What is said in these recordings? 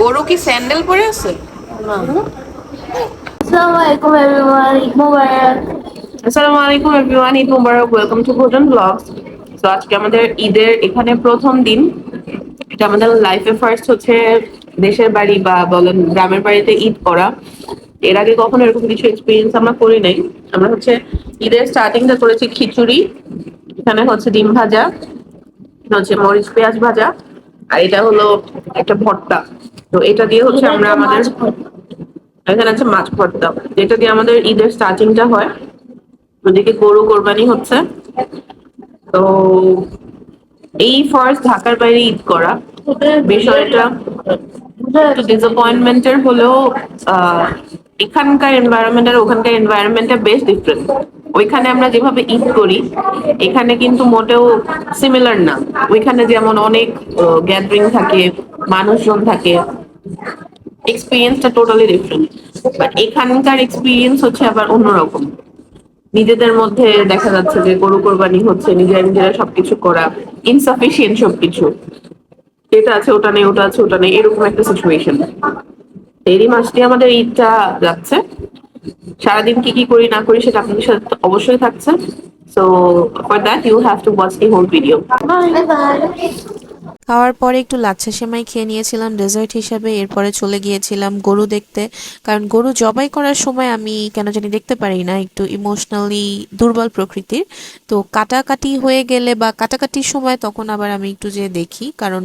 গরু কি স্যান্ডেল পরে আছে? আসসালামু আলাইকুম এভরিওয়ান ঈদ মোবারক। ওয়েলকাম টু ভোজন ব্লগস তো আজকে আমাদের ঈদের এখানে প্রথম দিন। এটা আমাদের লাইফে ফার্স্ট হচ্ছে দেশের বাড়ি বা বলেন গ্রামের বাড়িতে ঈদ করা। এর আগে কখনো এরকম কিছু এক্সপিরিয়েন্স আমরা করি নাই। আমরা হচ্ছে ঈদের স্টার্টিংটা করেছি খিচুড়ি এখানে হচ্ছে ডিম ভাজা হচ্ছে মরিচ পেঁয়াজ ভাজা আর এটা হলো একটা ভর্তা। তো এটা দিয়ে হচ্ছে আমরা আমাদের এখানে আছে মাছ ভর্তা। যেটা দিয়ে আমাদের ঈদের স্টার্টিংটা হয় ওদিকে গরু কোরবানি হচ্ছে। তো এই ফার্স্ট ঢাকার বাইরে ঈদ করা। বিষয়টা একটু ডিসঅ্যাপয়েন্টমেন্টের হলেও আহ, এখানকার এনভায়রনমেন্ট আর ওখানকার এনভায়রনমেন্টটা বেশ ডিফারেন্ট ওইখানে আমরা যেভাবে ঈদ করি, এখানে কিন্তু মোটেও সিমিলার না। ওইখানে যেমন অনেক গ্যাদারিং থাকে, মানুষজন থাকে এক্সপিরিয়েন্সটা টোটালি ডিফারেন্ট বাট এখানকার এক্সপিরিয়েন্স হচ্ছে আবার অন্যরকম। নিজেদের মধ্যে দেখা যাচ্ছে যে গরু কোরবানি হচ্ছে, নিজেরা নিজেরা সবকিছু করা ইনসাফিসিয়েন্ট সবকিছু। এটা আছে, ওটা নেই, ওটা আছে, ওটা নেই, এরকম একটা সিচুয়েশন এরই মাস দিয়ে আমাদের ঈদটা যাচ্ছে। সারাদিন কি কি করি, না করি সেটা আপনাদের সাথে অবশ্যই থাকছে। So for that you have to watch the whole video bye bye খাওয়ার পরে একটু লাচ্ছা সেমাই খেয়ে নিয়েছিলাম ডেজার্ট হিসাবে। এরপরে চলে গিয়েছিলাম গরু দেখতে। কারণ গরু জবাই করার সময় আমি কেন জানি দেখতে পারি না, একটু ইমোশনালি দুর্বল প্রকৃতির। তো কাটাকাটি হয়ে গেলে বা কাটাকাটির সময় তখন আবার আমি একটু যে দেখি। কারণ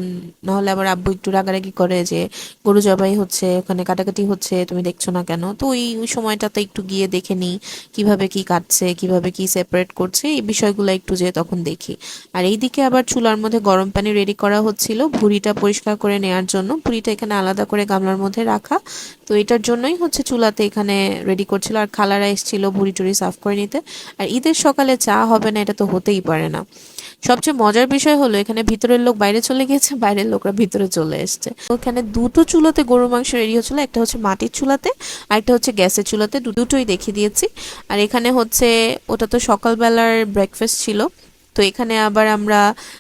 নাহলে আবার আব্বু একটু রাগারাগি করে যে, গরু জবাই হচ্ছে, ওখানে কাটাকাটি হচ্ছে, তুমি দেখছ না কেন? তো ওই ওই সময়টাতে একটু গিয়ে দেখে নিই, কীভাবে কি কাটছে, কীভাবে কি সেপারেট করছে, এই বিষয়গুলো একটু যে তখন দেখি। আর এইদিকে আবার চুলার মধ্যে গরম পানি রেডি করা হচ্ছিল ভুড়িটা পরিষ্কার করে নেওয়ার জন্য। ভুড়িটা এখানে আলাদা করে গামলার মধ্যে রাখা। তো এটার জন্যই হচ্ছে চুলাতে এখানে রেডি করছিল। আর খালারা এসেছিল ভুড়ি টুড়ি সাফ করে নিতে। আর ঈদের সকালে চা হবে না, এটা তো হতেই পারে না। সবচেয়ে মজার বিষয় হলো, এখানে ভিতরের লোক বাইরে চলে গিয়েছে, বাইরের লোকরা ভিতরে চলে এসছে। ওখানে দুটো চুলাতে গরুর মাংস রেডি হচ্ছিল, একটা হচ্ছে মাটির চুলাতে, আর একটা হচ্ছে গ্যাসের চুলাতে। দুটোই দেখিয়ে দিয়েছি। আর এখানে হচ্ছে, ওটা তো সকালবেলার ব্রেকফাস্ট ছিল। তো এখানে আবার আমরা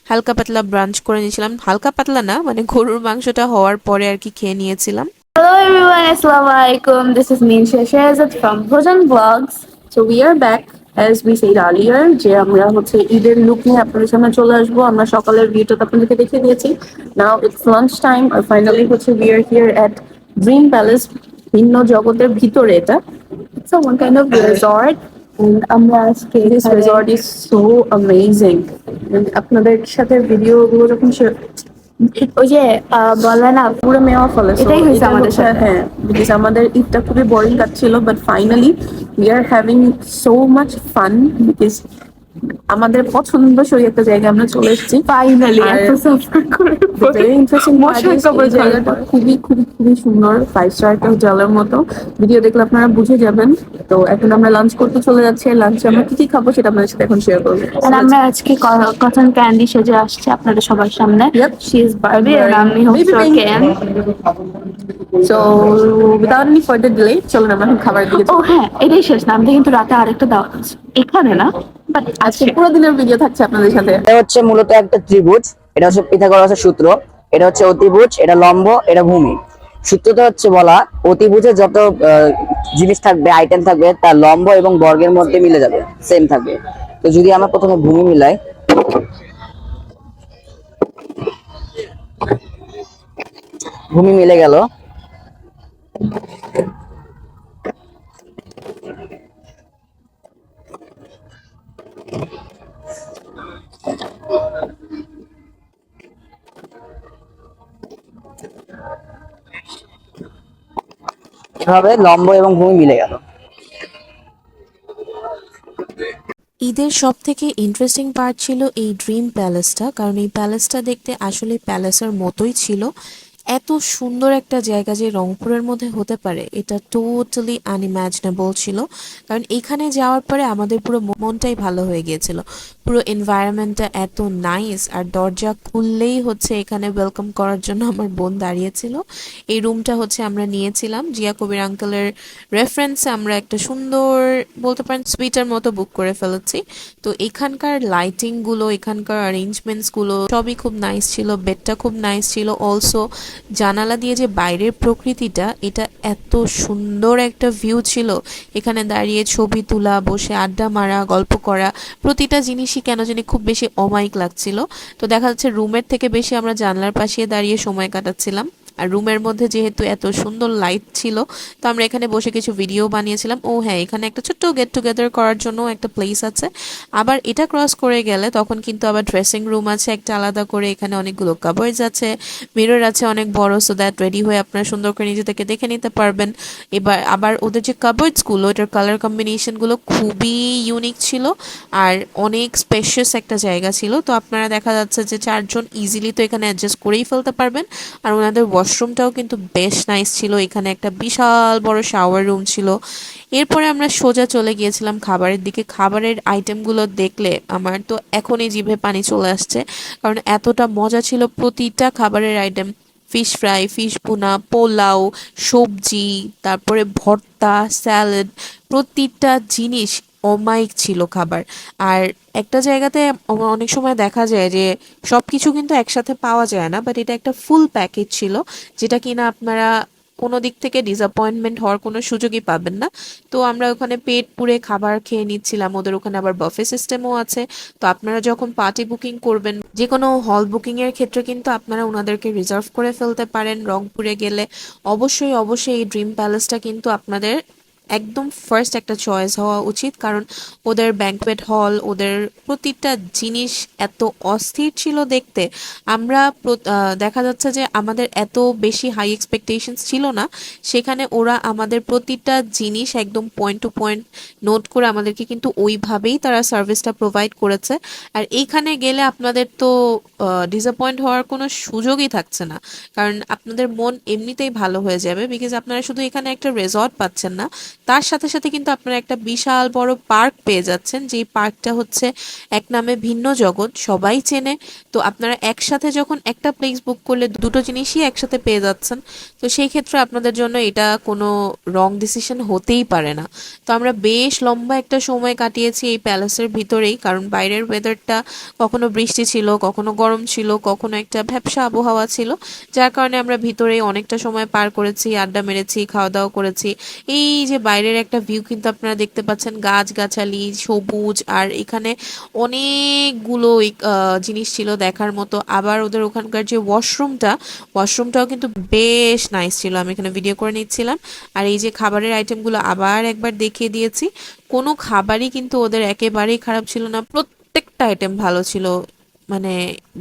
হালকা পাতলা ব্রাঞ্চ করে নিয়েছিলাম। হালকা পাতলা না মানে গরুর মাংসটা হওয়ার পরে আর কি খেয়ে নিয়েছিলাম। Hello everyone, Assalamu alaikum. This is Minsha Shahzad from Bhojan Vlogs. So we are back as we said earlier যে আমরা হচ্ছে ঈদের লুক নিয়ে আপনাদের সামনে চলে আসব। আমরা সকালের ভিডিওটা আপনাদেরকে দেখিয়ে দিয়েছি। নাও ইটস লাঞ্চ টাইম আর ফাইনালি হচ্ছে we are here at Dream Palace ভিন্ন জগতের ভিতরে এটা। It's one kind of resort আমরা আজকে this resort is so amazing আপনাদের সাথে ভিডিও গুলো যখন ওই যে বলে না পুরো মেওয়া ফলে So, এটাই হয়েছে এটা আমাদের সাথে। হ্যাঁ বিকজ আমাদের ঈদটা খুবই বোরিং কাটছিল but finally we are having so much fun because আমাদের পছন্দ পছন্দসই একটা জায়গায় আমরা চলে এসেছি। ফাইনালি। খুবই খুবই খুবই সুন্দর ফাইভ স্টার একটা হোটেলের মতো। ভিডিও দেখলে আপনারা বুঝে যাবেন। তো এখন আমরা লাঞ্চ করতে চলে যাচ্ছি। লাঞ্চে আমরা কি কি খাব সেটা আপনাদের সাথে এখন শেয়ার করব। আর আমরা আজকে কটন ক্যান্ডি সেজে আসছে আপনাদের সবার সামনে। Yep. শি ইজ বারবি আর আমি হচ্ছে pink. So without any further delay চলুন আমরা এখন খাবার দিকে ও হ্যাঁ এটাই শেষ না। আমাদের কিন্তু রাতে আরেকটা দাওয়াত আছে এখানে না? আজকে পুরো দিনের ভিডিও থাকছে আপনাদের সাথে। এটা হচ্ছে মূলত একটা ত্রিভুজ, এটা হচ্ছে পিথাগোরাসের সূত্র, এটা হচ্ছে অতিভুজ, এটা লম্ব, এটা ভূমি। সূত্রটা হচ্ছে বলা, অতিভুজে যত জিনিস থাকবে আইটেম থাকবে, তার লম্ব এবং বর্গের মধ্যে মিলে যাবে সেম থাকবে। তো যদি আমরা প্রথমে ভূমি মিলাই, ভূমি মিলে গেল। এভাবে লম্ব এবং ভূমি মিলে গেল। ঈদের সব থেকে ইন্টারেস্টিং পার্ট ছিল এই ড্রিম প্যালেসটা কারণ এই প্যালেসটা দেখতে আসলে প্যালেসের মতোই ছিল। এত সুন্দর একটা জায়গা যে রংপুরের মধ্যে হতে পারে, এটা টোটালি আনইম্যাজিনেবল ছিল। কারণ এখানে যাওয়ার পরে আমাদের পুরো মনটাই ভালো হয়ে গিয়েছিল। পুরো এনভায়রনমেন্টটা এত নাইস আর দরজা খুললেই হচ্ছে এখানে ওয়েলকাম করার জন্য আমার বোন দাঁড়িয়েছিল। এই রুমটা হচ্ছে আমরা নিয়েছিলাম। জিয়া কবির আঙ্কেলের রেফারেন্সে আমরা একটা সুন্দর বলতে পারেন সুইটার মতো বুক করে ফেলেছি। তো এখানকার লাইটিংগুলো এখানকার অ্যারেঞ্জমেন্টসগুলো সবই খুব নাইস ছিল বেডটা খুব নাইস ছিল। অলসো জানালা দিয়ে যে বাইরের প্রকৃতিটা, এটা এত সুন্দর একটা ভিউ ছিল। এখানে দাঁড়িয়ে ছবি তোলা, বসে আড্ডা মারা, গল্প করা, প্রতিটা জিনিসই কেন জানি খুব বেশি অমায়িক লাগছিল। তো দেখা যাচ্ছে রুমের থেকে বেশি আমরা জানলার পাশে দাঁড়িয়ে সময় কাটাচ্ছিলাম। আর রুমের মধ্যে যেহেতু এত সুন্দর লাইট ছিল, তো আমরা এখানে বসে কিছু ভিডিও বানিয়েছিলাম। ও হ্যাঁ এখানে একটা ছোট্ট গেট টুগেদার করার জন্য একটা প্লেস আছে। আবার এটা ক্রস করে গেলে তখন কিন্তু আবার ড্রেসিং রুম আছে, একটা আলাদা করে এখানে অনেকগুলো কাভার্স আছে মিরর আছে অনেক বড় সো দ্যাট রেডি হয়ে আপনারা সুন্দর করে নিজে থেকে দেখে নিতে পারবেন। এবার আবার ওদের যে কাভার্ডসগুলো এটার কালার কম্বিনেশনগুলো খুবই ইউনিক ছিল আর অনেক স্পেশিয়াস একটা জায়গা ছিল। তো আপনারা দেখা যাচ্ছে যে চারজন ইজিলি তো এখানে অ্যাডজাস্ট করেই ফেলতে পারবেন। আর ওনাদের ওয়াশরুমটাও কিন্তু বেশ নাইস ছিল। এখানে একটা বিশাল বড় শাওয়ার রুম ছিল। এরপরে আমরা সোজা চলে গিয়েছিলাম খাবারের দিকে। খাবারের আইটেমগুলো দেখলে আমার তো এখনই জিভে পানি চলে আসছে। কারণ এতটা মজা ছিল প্রতিটা খাবারের আইটেম ফিশ ফ্রাই ফিশ পুনা পোলাও, সবজি, তারপরে ভর্তা স্যালাড প্রতিটা জিনিস অমায়িক ছিল খাবার। আর একটা জায়গাতে অনেক সময় দেখা যায় যে সব কিছু কিন্তু একসাথে পাওয়া যায় না বাট এটা একটা ফুল প্যাকেজ ছিল, যেটা কিনা আপনারা কোনো দিক থেকে ডিসঅ্যাপয়েন্টমেন্ট হওয়ার কোনো সুযোগই পাবেন না। তো আমরা ওখানে পেট পুড়ে খাবার খেয়ে নিচ্ছিলাম, ওদের ওখানে আবার বাফে সিস্টেমও আছে। তো আপনারা যখন পার্টি বুকিং করবেন যে কোনো হল বুকিংয়ের ক্ষেত্রে কিন্তু আপনারা ওনাদেরকে রিজার্ভ করে ফেলতে পারেন রংপুরে গেলে। অবশ্যই অবশ্যই এই ড্রিম প্যালেসটা কিন্তু আপনাদের একদম ফার্স্ট একটা চয়েস হওয়া উচিত। কারণ ওদের ব্যাঙ্কোয়েট হল ওদের প্রতিটা জিনিস এত অস্থির ছিল দেখতে। আমরা দেখা যাচ্ছে যে আমাদের এত বেশি হাই এক্সপেকটেশনস ছিল না। সেখানে ওরা আমাদের প্রতিটা জিনিস একদম পয়েন্ট টু পয়েন্ট নোট করে আমাদেরকে কিন্তু ওইভাবেই তারা সার্ভিসটা প্রোভাইড করেছে। আর এইখানে গেলে আপনাদের তো ডিসঅ্যাপয়েন্ট হওয়ার কোনো সুযোগই থাকছে না। কারণ আপনাদের মন এমনিতেই ভালো হয়ে যাবে। বিকজ আপনারা শুধু এখানে একটা রেজর্ট পাচ্ছেন না। তার সাথে সাথে কিন্তু আপনারা একটা বিশাল বড় পার্ক পেয়ে যাচ্ছেন, যেই পার্কটা হচ্ছে এক নামে ভিন্ন জগৎ, সবাই চেনে। তো আপনারা একসাথে যখন একটা প্লেস বুক করলে দুটো জিনিসই একসাথে পেয়ে যাচ্ছেন। তো সেই ক্ষেত্রে আপনাদের জন্য এটা কোনো রং ডিসিশন হতেই পারে না। তো আমরা বেশ লম্বা একটা সময় কাটিয়েছি এই প্যালেসের ভিতরেই, কারণ বাইরের ওয়েদারটা কখনো বৃষ্টি ছিল, কখনো গরম ছিল, কখনো একটা ভ্যাবসা আবহাওয়া ছিল, যার কারণে আমরা ভিতরেই অনেকটা সময় পার করেছি, আড্ডা মেরেছি খাওয়া দাওয়া করেছি। এই যে বাইরের একটা ভিউ কিন্তু আপনারা দেখতে পাচ্ছেন। গাছগাছালি, সবুজ, আর এখানে অনেকগুলো জিনিস ছিল দেখার মতো। আবার ওদের ওখানকার যে ওয়াশরুমটা ওয়াশরুমটাও কিন্তু বেশ নাইস ছিল। আমি এখানে ভিডিও করে নিচ্ছিলাম। আর এই যে খাবারের আইটেমগুলো আবার একবার দেখিয়ে দিয়েছি। কোনো খাবারই কিন্তু ওদের একেবারেই খারাপ ছিল না। প্রত্যেকটা আইটেম ভালো ছিল। মানে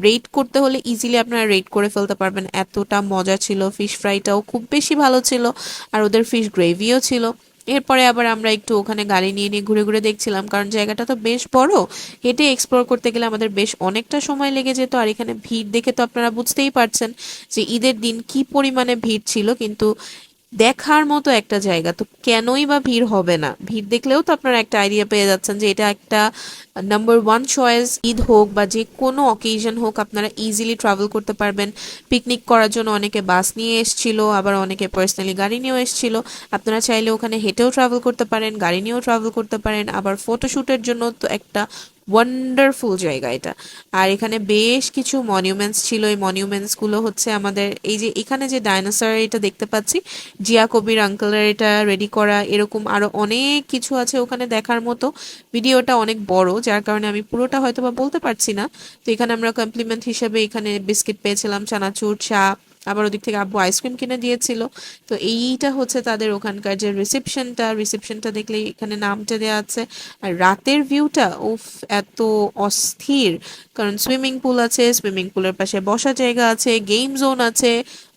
রেট করতে হলে ইজিলি আপনারা রেট করে ফেলতে পারবেন। এতটা মজা ছিল। ফিশ ফ্রাইটাও খুব বেশি ভালো ছিল। আর ওদের ফিশ গ্রেভিও ছিল। এরপরে আবার আমরা একটু ওখানে গাড়ি নিয়ে নিয়ে ঘুরে ঘুরে দেখছিলাম, কারণ জায়গাটা তো বেশ বড়। হেঁটে এক্সপ্লোর করতে গেলে আমাদের বেশ অনেকটা সময় লেগে যেত, আর এখানে ভিড় দেখে তো আপনারা বুঝতেই পারছেন যে ঈদের দিন কি পরিমাণে ভিড় ছিল, কিন্তু দেখার মতো একটা জায়গা। তো কেনই বা ভিড় হবে না? ভিড় দেখলেও তো আপনারা একটা আইডিয়া পেয়ে যাচ্ছেন যে এটা একটা নাম্বার ওয়ান চয়েস ঈদ হোক বা যে কোনো অকেশন হোক আপনারা ইজিলি ট্রাভেল করতে পারবেন। পিকনিক করার জন্য অনেকে বাস নিয়ে এসছিল, আবার অনেকে পার্সোনালি গাড়ি নিয়েও এসছিল। আপনারা চাইলে ওখানে হেঁটেও ট্রাভেল করতে পারেন, গাড়ি নিয়েও ট্রাভেল করতে পারেন, আবার ফটোশ্যুটের জন্য তো একটা ওয়ান্ডারফুল জায়গা এটা। আর এখানে বেশ কিছু মনিউমেন্টস ছিল। এই মনিউমেন্টসগুলো হচ্ছে আমাদের এই যে এখানে যে ডাইনোসর এটা দেখতে পাচ্ছি জিয়া কবির আঙ্কেলের এটা রেডি করা, এরকম আরও অনেক কিছু আছে ওখানে দেখার মতো। ভিডিওটা অনেক বড়, যার কারণে আমি পুরোটা হয়তো বা বলতে পারছি না। তো এখানে আমরা কমপ্লিমেন্ট হিসেবে এখানে বিস্কিট পেয়েছিলাম, চানাচুর চা আবার ওদিক থেকে আব্বু আইসক্রিম কিনে দিয়েছিল। তো এইটা হচ্ছে তাদের ওখানকার যে রিসেপশনটা রিসেপশনটা দেখলে এখানে নামটা দেওয়া আছে। আর রাতের ভিউটা উফ, এত অস্থির। কারণ সুইমিং পুল আছে সুইমিং পুলের পাশে বসার জায়গা আছে গেম জোন আছে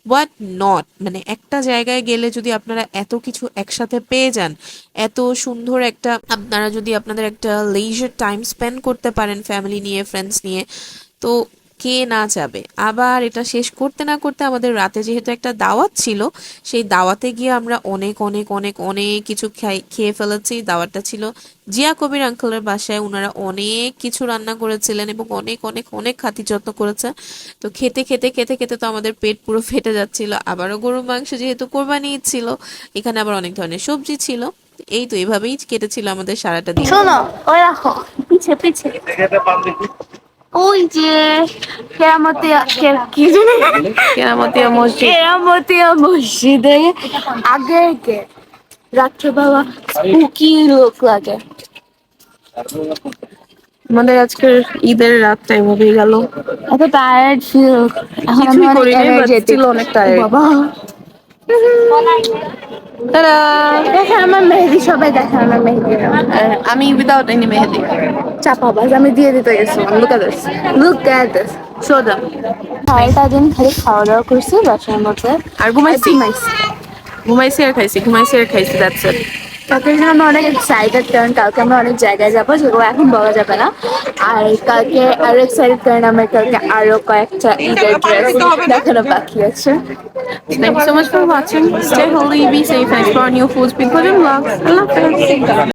হোয়াট নট মানে একটা জায়গায় গেলে যদি আপনারা এত কিছু একসাথে পেয়ে যান, এত সুন্দর একটা, আপনারা যদি আপনাদের একটা লেজার টাইম স্পেন্ড করতে পারেন ফ্যামিলি নিয়ে ফ্রেন্ডস নিয়ে, তো কে না যাবে। আবার এটা শেষ করতে না করতে আমাদের রাতে যেহেতু একটা দাওয়াত ছিল, সেই দাওয়াতে গিয়ে আমরা অনেক অনেক অনেক অনেক কিছু খাই- খেয়ে ফেলেছি। দাওয়াতটা ছিল জিয়া কবির আঙ্কেলের বাসায়। ওনারা অনেক কিছু রান্না করেছিলেন এবং অনেক অনেক অনেক খাতির যত্ন করেছে। তো খেতে খেতে খেতে খেতে তো আমাদের পেট পুরো ফেটে যাচ্ছিল। আবারও গরুর মাংস যেহেতু কোরবানি ছিল, এখানে আবার অনেক ধরনের সবজি ছিল। এই তো এভাবেই কেটেছিল আমাদের সারাটা দিন। শোনো, ওই রাখো, পিছে পিছে। ওই যে কেরামতিয়া কে- কি জানি? কেরামতিয়া মসজিদ। কেরামতিয়া মসজিদে আগে কে? রাত্রেবেলা স্পুকি লোক লাগে। আমাদের আজকের ঈদের রাতটা এভাবেই গেল। এত টায়ার্ড ফিল এখন আমি অনেক tired. বাবা। তারা দেখেন আমার মেহেদি সবাই দেখেন আমার মেহেদি। আমি উইদাউট এনি মেহেদি। চাপাবাজ আমি দিয়ে দিতে গেছিলাম look at this look at this show them সারাটা দিন খালি খাওয়া দাওয়া করছি বাসার মধ্যে। আর ঘুমাইছি। ঘুমাইছি। আর খাইছি ঘুমাইছি আর খাইছি দ্যাটস ইট কালকে আমরা অনেক এক্সাইটেড কারণ কালকে আমরা অনেক জায়গায় যাব যেগুলো এখন বলা যাবে না আর কালকে আরও এক্সাইটেড কারণ আমার কালকে আরও কয়েকটা ঈদের ড্রেস দেখানো বাকি আছে Thank you so much for watching. Stay holy, be safe, and explore new foods People in Vlogs. I love it.